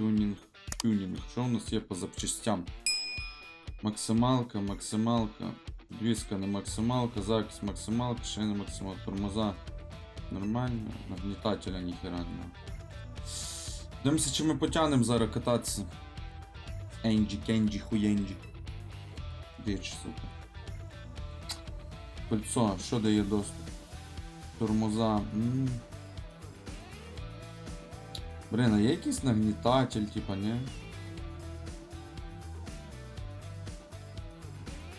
Тюнінг. Тюнінг. Що у нас є по запчастям? Максималка, максималка. Підвіска не максималка, захист максималка, шина максималка, тормоза. Нормально. Нагнітателя ніхера нема. Дивимося, чи ми потягнемо зараз кататися. Енджі, кенджі, хуєнджі. Дич, сука. Кольцо, що дає доступ? Тормоза. м Блин, а є якийсь нагнітатель, типа, не?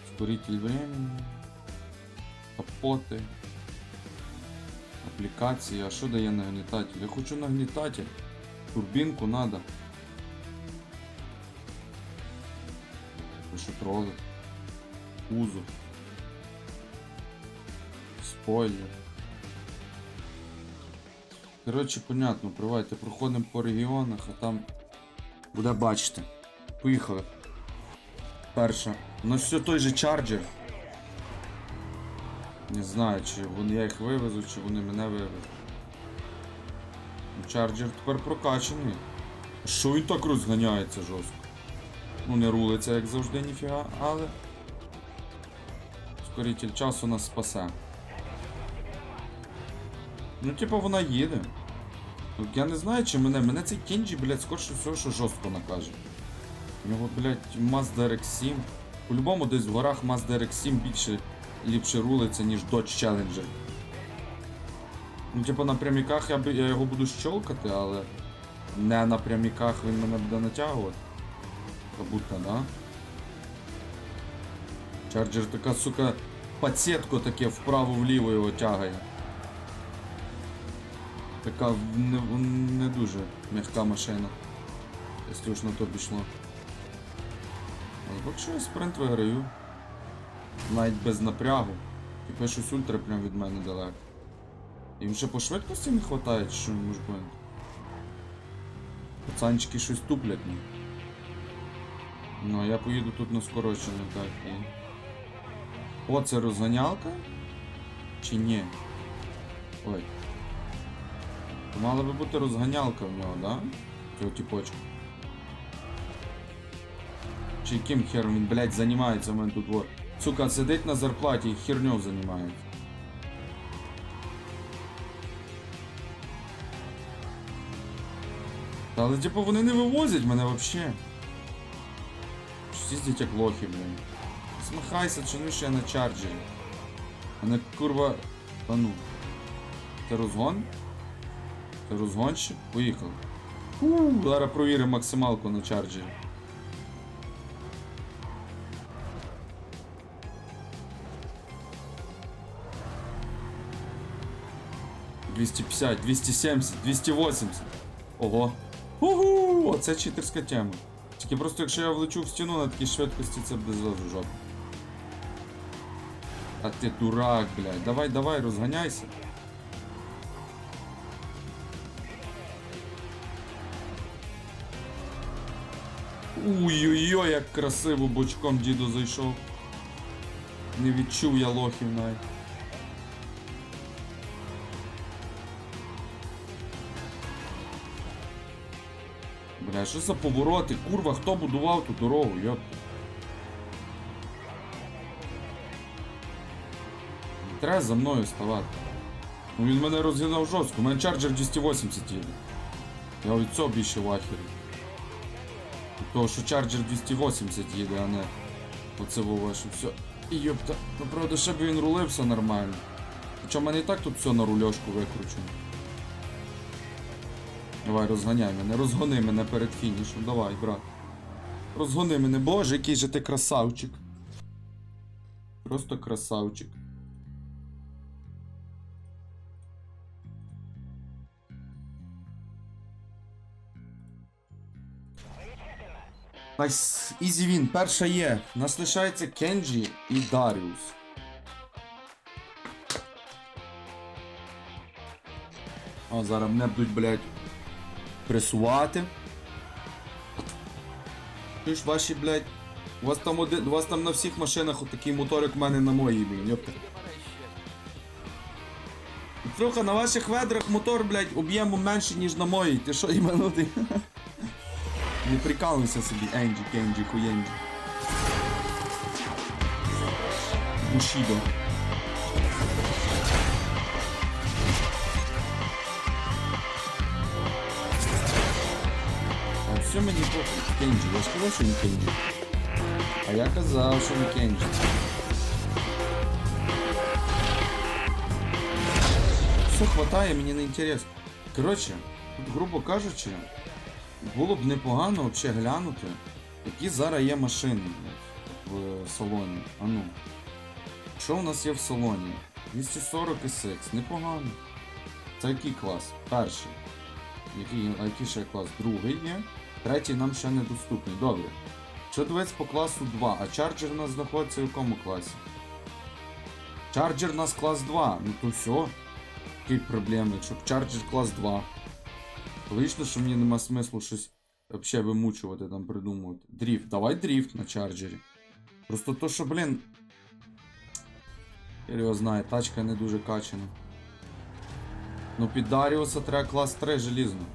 Ускоритель времени. Капоти. Аплікації. А що дає нагнітатель? Я хочу нагнітатель. Турбінку надо. Шутроли. Кузов. Спойлер. Коротше, понятно, давайте проходимо по регіонах, а там буде бачити. Поїхали. Перша. Ну все той же чарджер. Не знаю, чи вони, я їх вивезу, чи вони мене вивезуть. Ну, Чарджер тепер прокачаний. Що він так розганяється жорстко? Ну не рулиться, як завжди, ніфіга, але. Скоритель часу нас спасе. Ну, типа, вона їде. Ну, я не знаю, чи мене. Мене цей Кенджі, блядь, скорше всього, що жорстко накаже. У нього, блядь, Mazda RX-7. По-любому десь в горах Mazda RX-7 більше ліпше рулиться, ніж Dodge Challenger. Ну, типу, на пряміках я, я його буду щолкати, але не на пряміках він мене буде натягувати. Как будто, да? Чарджер така, сука, пацетко таке вправо-вліво його тягає. Така не, не дуже м'яка машина. Якщо уж на то пішло. Але поки що я спринт виграю. Навіть без напрягу. Типу щось ультра прям від мене далеко. Їм ще по швидкості не вистачає, що може бути? Пацанчики щось туплять. Ну. Ну, а я поїду тут на скорочену, так і. О, це розганялка? Чи ні? Ой. Мала би бути розганялка в нього, да? Цього тіпочка. Чи яким хером він, блядь, займається в мене тут вот. Сука, сидить на зарплаті і херню займається. Та, Але типу вони не вивозять мене вообще. Щось їздять як лохи, блін. Смахайся, чи ну ще я на чарджері. А не курва. Та ну. Це розгон? Розгонщик? Поїхав. Фу, зараз провіримо максималку на чарджері. Двісті п'ятдесят, 270, 280. Ого. Угу, оце читерська тема. Тільки просто якщо я влечу в стіну на такій швидкості, це буде зразу. А ти дурак, блядь. Давай, давай, розганяйся. Ой-ой-ой, як красиво бочком діду зайшов. Не відчув я лохів навіть. Бля, що за повороти? Курва, хто будував ту дорогу, йоп. Не треба за мною ставати. Ну він мене розгинав жорстко, у мене чарджер 280 їде. Я від цього більше в ахері. Від того, що чарджер 280 їде, а не оце ваше все. І йопта, ну правда, ще б він рулився нормально. Хоча в мене і так тут все на рульошку викручено. Давай, розганяй мене, розгони мене перед фінішем. Давай, брат. Розгони мене, боже, який же ти красавчик. Просто красавчик. Ізі він, перша є. Нас лишається Кенджі і Даріус. О, зараз мене будуть, блядь, пресувати. Ти ж ваші, блядь, у вас там один, у вас там на всіх машинах отакий мотор, як в мене на моїй, блін, йопта. Трохи на ваших ведрах мотор, блядь, об'ємом менше, ніж на моїй. Ти що, іменутий? Не прикалуйся собі, Енджі, Кенджі, Хуєнджі. Бушідо. А все мені похуй. Кенджі, я ж казав, що не Кенджі. А я казав, що не Кенджі. Все хватає, мені не інтересно. Коротше, тут, грубо кажучи, було б непогано взагалі глянути, які зараз є машини в салоні. А ну. Що у нас є в салоні? 240 SX, непогано. Це який клас? Перший. Який, а який ще клас? Другий є. Третій нам ще недоступний. Добре. Що дивись по класу 2, а чарджер у нас знаходиться в якому класі? Чарджер у нас клас 2. Ну то все. Які проблеми, якщо чарджер клас 2. Логічно, що мені нема смислу щось взагалі вимучувати, там придумувати. Дріфт. Давай дріфт на чарджері. Просто то, що, блін. Я його знаю, тачка не дуже качана. Ну під Даріуса треба клас 3 желізно.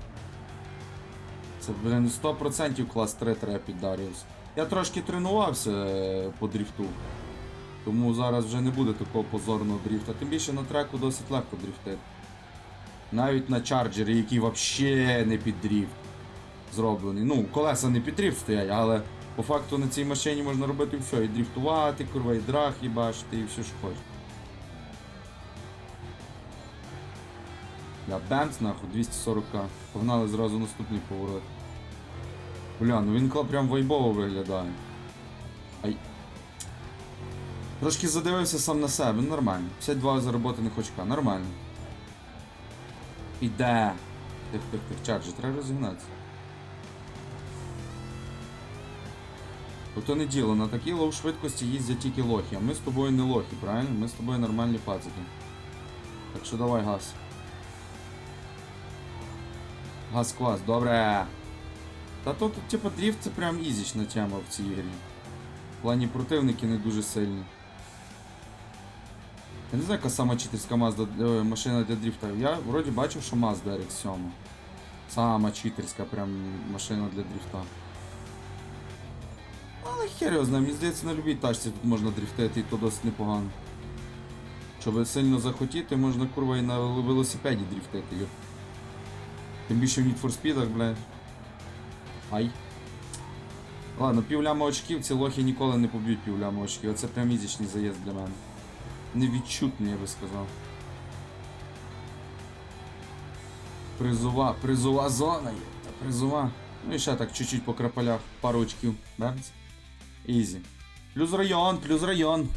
Це, блін, 100% клас 3 треба під Даріус. Я трошки тренувався е, по дріфту. Тому зараз вже не буде такого позорного дріфта. Тим більше на треку досить легко дріфтити. Навіть на чарджері, який взагалі не під дріфт зроблений. Ну, колеса не під дріфт стоять, але по факту на цій машині можна робити все. І дріфтувати, курва, і драг їбашити, і все, що хочеш. Я бемс нахуй, 240к. Погнали зразу наступний поворот. Бля, ну він прям вайбово виглядає. Ай. Трошки задивився сам на себе, ну нормально. 52 заработаних очка, нормально. Іде. Тих, тих, тих, чарджі, треба розігнатися. Ото не діло, на такій лоу швидкості їздять тільки лохи, а ми з тобою не лохи, правильно? Ми з тобою нормальні пацики. Так що давай газ. Газ клас, добре. Та тут, типу, дріфт це прям ізічна тема в цій грі. В плані противники не дуже сильні. Я не знаю, яка сама читерська Mazda, е, машина для дріфта. Я вроді бачив, що Mazda RX-7. Сама читерська прям машина для дріфта. Але хер його знає, мені здається, на любій тачці тут можна дріфтити і то досить непогано. Щоб сильно захотіти, можна курва і на велосипеді дріфтити. Йоп. Тим більше в Need for Speed, блядь. Ай. Ладно, півляма очків, ці лохи ніколи не поб'ють півляма очків. Оце прям ізічний заїзд для мене. Невідчутний, я би сказав. Призова, призова зона є. Та призова. Ну і ще так чуть-чуть по крапалях. Пару очків. Бернс. Ізі. Плюс район, плюс район.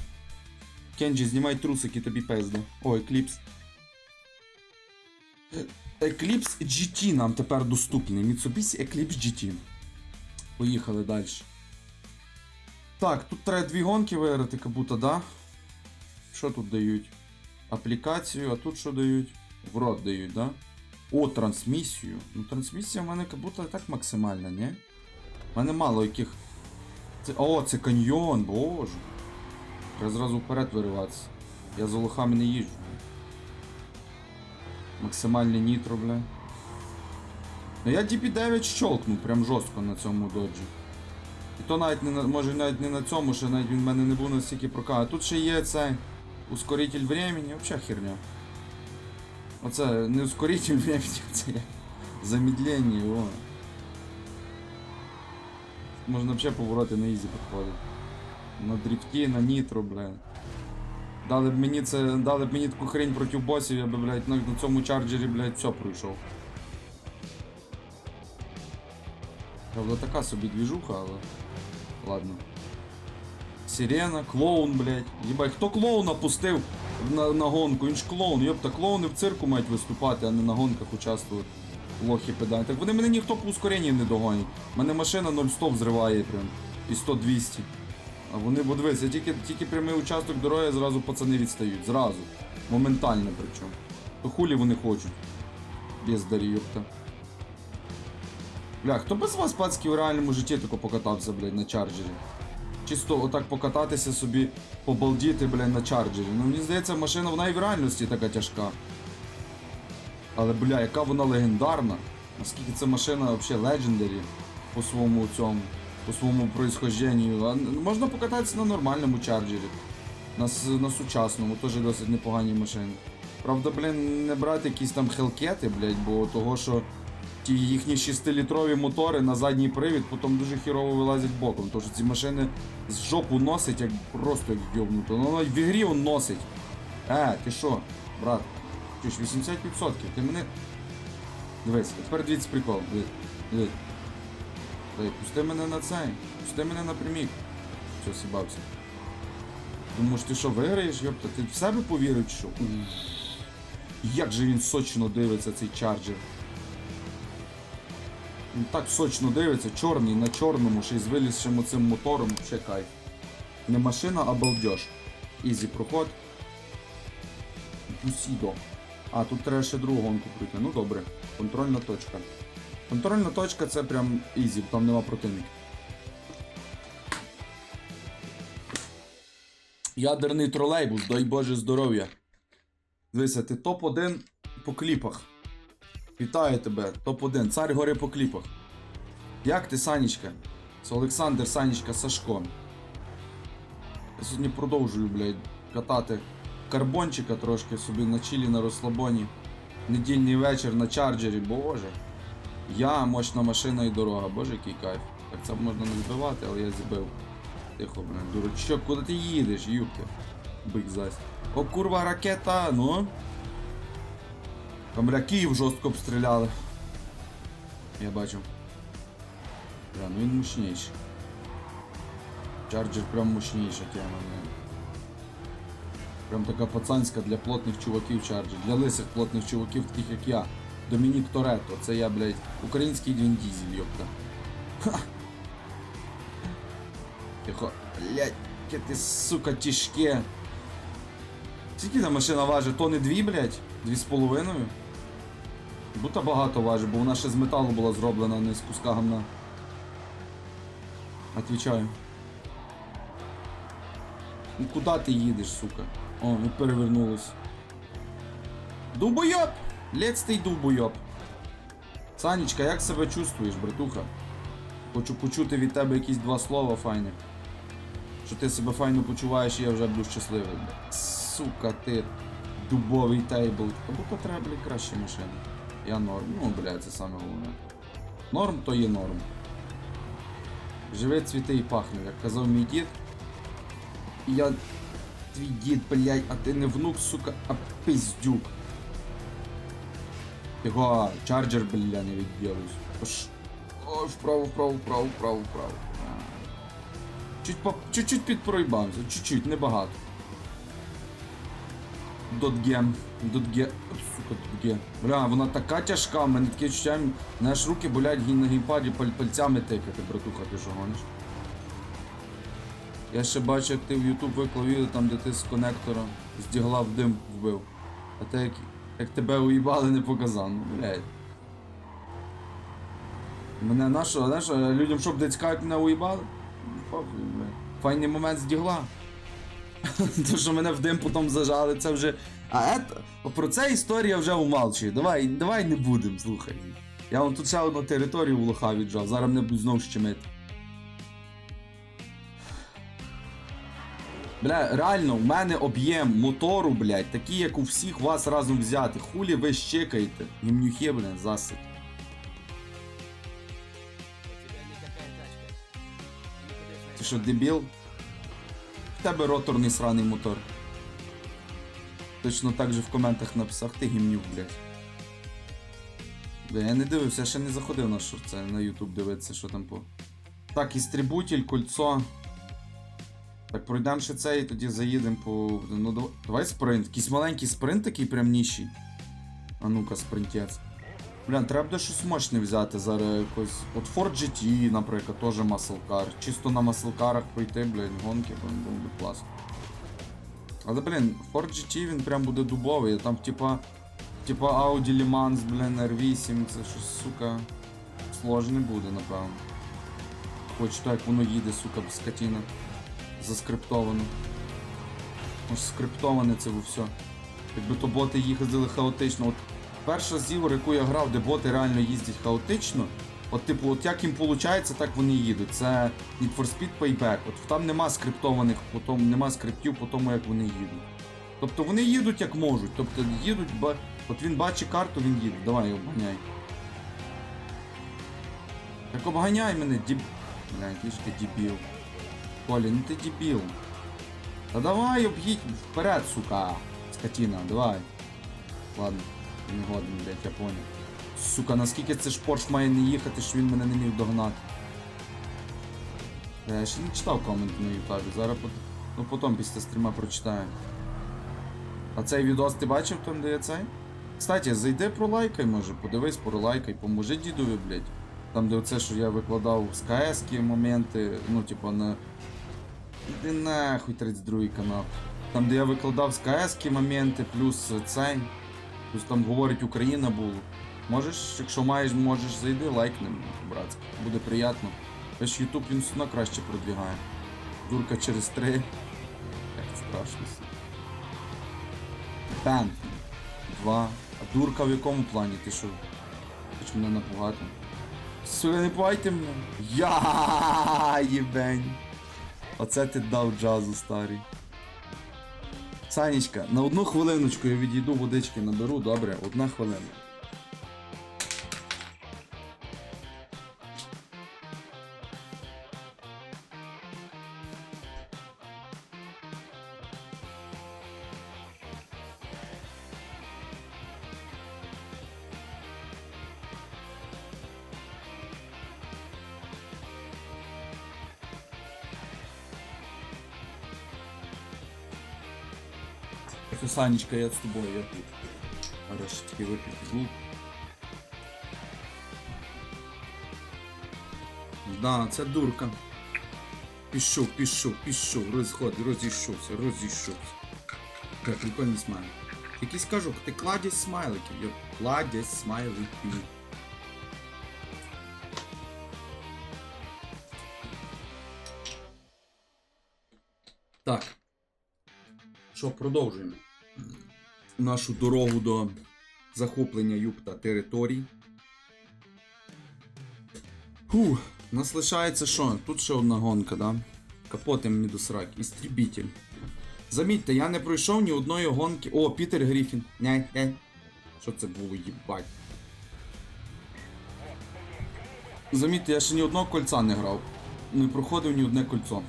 Кенджі, знімай трусики, тобі пизда. О, екліпс. Eclipse GT нам тепер доступний. Mitsubishi Eclipse GT. Поїхали далі. Так, тут треба дві гонки виграти, как будто, да? Що тут дають? Аплікацію, а тут що дають? В рот дають, да? О, трансмісію. Ну, трансмісія в мене как будто так максимальна, ні? У мене мало яких. Це... О, це каньйон, боже. Треба зразу вперед вириватися. Я за лохами не їжджу. Максимальне нітро, бля. Ну я DP9 щолкнув прям жорстко на цьому доджі. І то навіть не на, може навіть не на цьому, що навіть він в мене не був настільки прокат. А тут ще є цей ускоритель времени, взагалі херня. Оце не ускоритель времени, це замедлення, о. Можна взагалі повороти на ізі підходити. На дрифті, на нітро, бля. Дали б мені це, дали б мені таку хрень проти босів, я би, блядь, на, на цьому чарджері, блядь, все пройшов. Правда, така собі двіжуха, але. Ладно. Сирена, клоун, блядь. Єбать, хто клоуна пустив на, на гонку? Він ж клоун, йопта, клоуни в цирку мають виступати, а не на гонках участвувати. Лохи педанти. Так вони мене ніхто по ускоренні не догонить. Мене машина 0-100 взриває прям. І 100-200. А вони, бо дивись, тільки, тільки прямий участок дороги, зразу пацани відстають. Зразу. Моментально причому. То хулі вони хочуть. Бездарі, йопта. Бля, хто без вас, пацки, в реальному житті тако покатався, блядь, на чарджері? Чисто отак покататися собі, побалдіти, блядь, на чарджері. Ну мені здається, машина вона і в реальності така тяжка. Але, бля, яка вона легендарна. Наскільки ця машина взагалі легендарі. по своєму цьому, по своєму происхожденню. А можна покататися на нормальному чарджері. На, на сучасному, теж досить непогані машини. Правда, блін, не брати якісь там хелкети, блядь, бо того, що ті їхні 6-літрові мотори на задній привід потім дуже хірово вилазять боком. Що ці машини з жопу носить, як просто як йобнуто. Ну в ігрі він носить. Е, ти що, брат? Ти ж 80%, ти мене. Дивись, а тепер дивіться прикол. Дивись, дивись. Пусти мене на цей. Пусти мене напрямік. Що сібався? Думаєш, ти що виграєш, йопта? Ти в себе повірив, що? Як же він сочно дивиться, цей чарджер. Так сочно дивиться, чорний на чорному, ще й з вилізшим оцим мотором, ще кайф. Не машина, а балдеж. Ізі проход. Бусідо. А, тут треба ще другу гонку пройти. Ну добре. Контрольна точка. Контрольна точка це прям ізі, там нема противників. Ядерний тролейбус, дай Боже здоров'я. Дивися, ти топ-1 по кліпах. Вітаю тебе, топ-1, цар гори по кліпах. Як ти, Санічка? Це Олександр Санічка Сашко. Я сьогодні продовжую, блядь, катати карбончика трошки собі на чилі на розслабоні. Недільний вечір на чарджері, боже. Я, мощна машина і дорога, боже, який кайф. Так це можна не збивати, але я зібив. Тихо, блин, дурачок, куди ти їдеш, юбки? Бик зась. О, курва, ракета, ну. Там бля, Київ жорстко обстріляли. Я бачу. Бля, ну він мощніший. Чарджер прям мощніша тема, блин. Прям така пацанська для плотних чуваків чарджер. Для лисих плотних чуваків, таких як я. Домінік Торетто. Це я, блядь, український Він Дізель, йопта. Ха. Тихо. Блядь, ти, сука, тяжке. Скільки та машина важить? Тони дві, блядь? Дві з половиною? Будто багато важить, бо вона ще з металу була зроблена, а не з куска гамна. Отвічаю. Ну куди ти їдеш, сука? О, ну перевернулось. Дубойоб! Лець ти дубойоб. Санечка, як себе чувствуєш, братуха? Хочу почути від тебе якісь два слова файних. Що ти себе файно почуваєш і я вже буду щасливий. Сука, ти дубовий тейбл. Або то треба, блядь, краще машини. Я норм. Ну, блядь, це саме головне. Норм то є норм. Живе, цвіте і пахне, як казав мій дід. Я твій дід, блядь, а ти не внук, сука, а пиздюк. Його чарджер, бля, не відділусь. Пош... Ой, вправо, вправо, вправо, вправо, вправо. Чуть-чуть підпроїбався, чуть-чуть, небагато. Дотге. Дотге. Сука, дотге. Бля, вона така тяжка, в мене таке відчуття, знаєш, руки болять на геймпаді паль- пальцями тикати, братуха, ти що гониш? Я ще бачу, як ти в YouTube виклав відео, там, де ти з конектора з дігла в дим вбив. А те, як, як тебе уїбали, не показав. Ну, блядь. Мене нашого, знаєш, людям, щоб децька, як мене уїбали? Ну. Файний момент з дігла. То, що мене в дим потім зажали, це вже. А ето, про це історія вже умалчує. Давай, давай не будемо, слухай. Я вам тут ще одну територію в лоха віджав, зараз мене будуть знову щемити. Бля, реально, в мене об'єм мотору, блядь, такий, як у всіх вас разом взяти. Хулі ви щекаєте. Гімнюхи, блядь, засить. Ти що, дебіл? Тебе роторний сраний мотор. Точно так же в коментах написав, ти гімнюк, блядь. Бля, я не дивився, я ще не заходив на що це на YouTube дивитися, що там по. Так, істрибутіль, кольцо. Так, пройдемо ще це і тоді заїдемо по. Ну давай, спринт. Якийсь маленький спринт такий прям ніщий. А ну-ка, спринтець. Бля, треба буде щось мощне взяти зараз якось. От Ford GT, наприклад, теж маслкар. Чисто на маслкарах пройти, блядь, гонки, блін, буде класно. Але, блін, Ford GT він прям буде дубовий, там, типа. Типа Audi Le Mans, блін, R8, це щось, сука, сложне буде, напевно. Хоч то, як воно їде, сука, скотіна. Заскриптовано. Ось скриптоване це все. Якби то боти їздили хаотично. От перша з ігор, яку я грав, де боти реально їздять хаотично, От, типу, от як їм виходить, так вони їдуть. Це Need for Speed Payback. От там нема скриптованих, потім нема скриптів по тому, як вони їдуть. Тобто вони їдуть як можуть. Тобто їдуть, ба... от він бачить карту, він їде. Давай обганяй. Так обганяй мене, діб. Бля, який ж ти дебіл. Колі, ну ти дебіл. Та давай об'їдь вперед, сука. Скотина, давай. Ладно, ти не годен, блядь, я понял. Сука, наскільки це ж Порш має не їхати, що він мене не міг догнати. Я ще не читав коменти на ютубі, зараз пот... ну, потім після стріма прочитаю. А цей відос ти бачив там, де я цей? Кстати, зайди пролайкай, може, подивись, пролайкай, поможи дідові, блядь. Там, де оце, що я викладав з КС моменти, ну, типа на. Іди нахуй 32 канал. Там, де я викладав з КС моменти, плюс цей. Плюс там говорить Україна було. Можеш, якщо маєш, можеш зайди, лайкни, братське. Буде приємно. Весь Ютуб він все краще продвігає. Дурка через три. Як страшно. Бен. Два. А дурка в якому плані? Ти що? Хоч мене напугати? Сука, не пугайте мене. Я єбень. Оце ти дав джазу, старий. Санечка, на одну хвилиночку я відійду водички наберу, добре? Одна хвилина. Все, Санечка, я з тобою, я тут. Хорошо, тільки випити звук. Да, це дурка. Пішов, пішов, пішов, розход, розійшовся, розійшовся. Так, прикольний смайлик. Якийсь кажу, ти кладязь смайликів, я кладязь смайликів. Так. Що, продовжуємо нашу дорогу до захоплення юпта територій. Фух, нас лишається що? Тут ще одна гонка, да? Капоти мені до сраки. Істрібітель. Замітьте, я не пройшов ні одної гонки. О, Пітер Гріфін. Няй, няй. Що це було, їбать? Замітьте, я ще ні одного кольця не грав. Не проходив ні одне кольцо.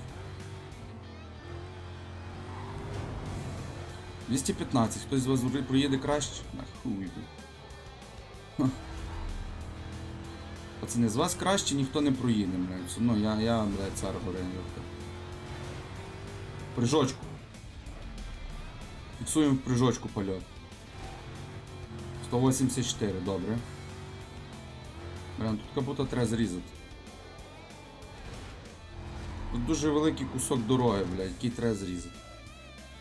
215. Хтось з вас проїде краще? Нахуй. Ха. Пацани, з вас краще ніхто не проїде, блядь. Одно я, я, блядь, цар гори. Прижочку. Фіксуємо в прижочку польот. 184, добре. Блін, тут как будто треба зрізати. Тут дуже великий кусок дороги, блядь, який треба зрізати.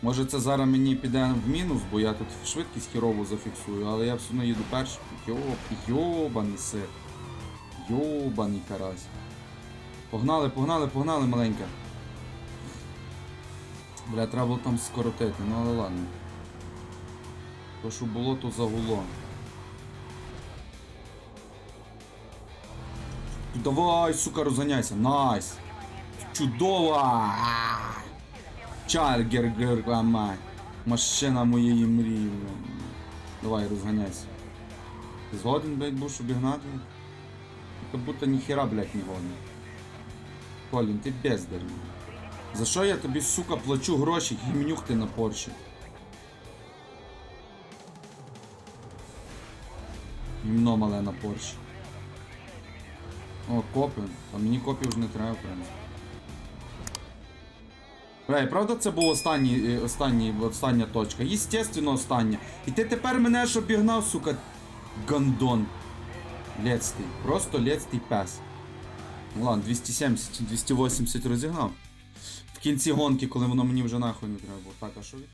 Може це зараз мені піде в мінус, бо я тут швидкість хірову зафіксую, але я все одно їду перший. Йоп, йобаний сир. Йобаний карась. Погнали, погнали, погнали, маленька. Бля, треба було там скоротити, ну але ладно. То, що було, то загуло. Давай, сука, розганяйся. Найс. Чудово! Чаргер гермай. Машина моєї мрії. Давай, розганяйся. Згоден, блядь, будеш обігнати? Как будто ніхера, блядь, не годен. Колін, ти бездар. За що я тобі, сука, плачу гроші, гімнюх ти на Порші? Гімно мале на Порші. О, копи. А мені копів вже не треба, в принципі. Ей, правда це була останні, останні, остання точка? Єстественно, остання. І ти тепер мене ж обігнав, сука, гандон. Лецтий. Просто лецтий пес. Ну ладно, 270, 280 розігнав. В кінці гонки, коли воно мені вже нахуй не треба було. Так, а що від...